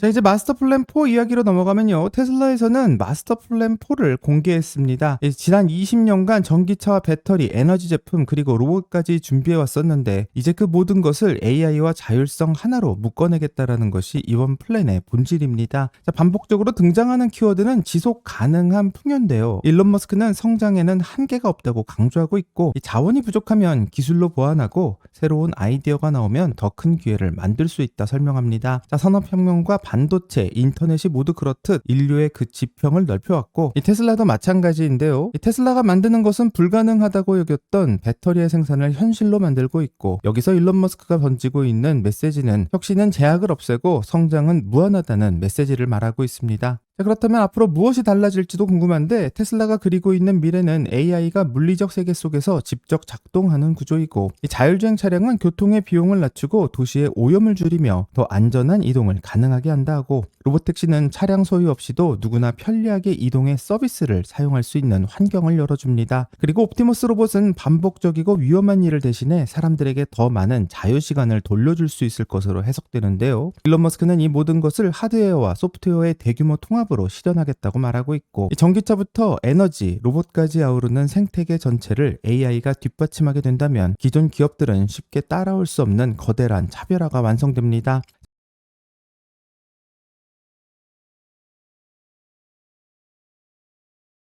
자, 이제 마스터 플랜 4 이야기로 넘어가면요. 테슬라에서는 마스터 플랜 4를 공개했습니다. 이 지난 20년간 전기차와 배터리, 에너지 제품, 그리고 로봇까지 준비해 왔었는데, 이제 그 모든 것을 AI와 자율성 하나로 묶어내겠다라는 것이 이번 플랜의 본질입니다. 자, 반복적으로 등장하는 키워드는 지속 가능한 풍요인데요. 일론 머스크는 성장에는 한계가 없다고 강조하고 있고, 이 자원이 부족하면 기술로 보완하고, 새로운 아이디어가 나오면 더 큰 기회를 만들 수 있다 설명합니다. 자, 산업혁명과 반도체, 인터넷이 모두 그렇듯 인류의 그 지평을 넓혀왔고 이 테슬라도 마찬가지인데요. 이 테슬라가 만드는 것은 불가능하다고 여겼던 배터리의 생산을 현실로 만들고 있고 여기서 일론 머스크가 던지고 있는 메시지는 혁신은 제약을 없애고 성장은 무한하다는 메시지를 말하고 있습니다. 자, 그렇다면 앞으로 무엇이 달라질지도 궁금한데 테슬라가 그리고 있는 미래는 AI가 물리적 세계 속에서 직접 작동하는 구조이고 이 자율주행 차량은 교통의 비용을 낮추고 도시의 오염을 줄이며 더 안전한 이동을 가능하게 한다고 로보택시는 차량 소유 없이도 누구나 편리하게 이동의 서비스를 사용할 수 있는 환경을 열어줍니다. 그리고 옵티머스 로봇은 반복적이고 위험한 일을 대신해 사람들에게 더 많은 자유 시간을 돌려줄 수 있을 것으로 해석되는데요. 일론 머스크는 이 모든 것을 하드웨어와 소프트웨어의 대규모 통합 으로 실현하겠다고 말하고 있고 이 전기차부터 에너지, 로봇까지 아우르는 생태계 전체를 AI가 뒷받침하게 된다면 기존 기업들은 쉽게 따라올 수 없는 거대한 차별화가 완성됩니다.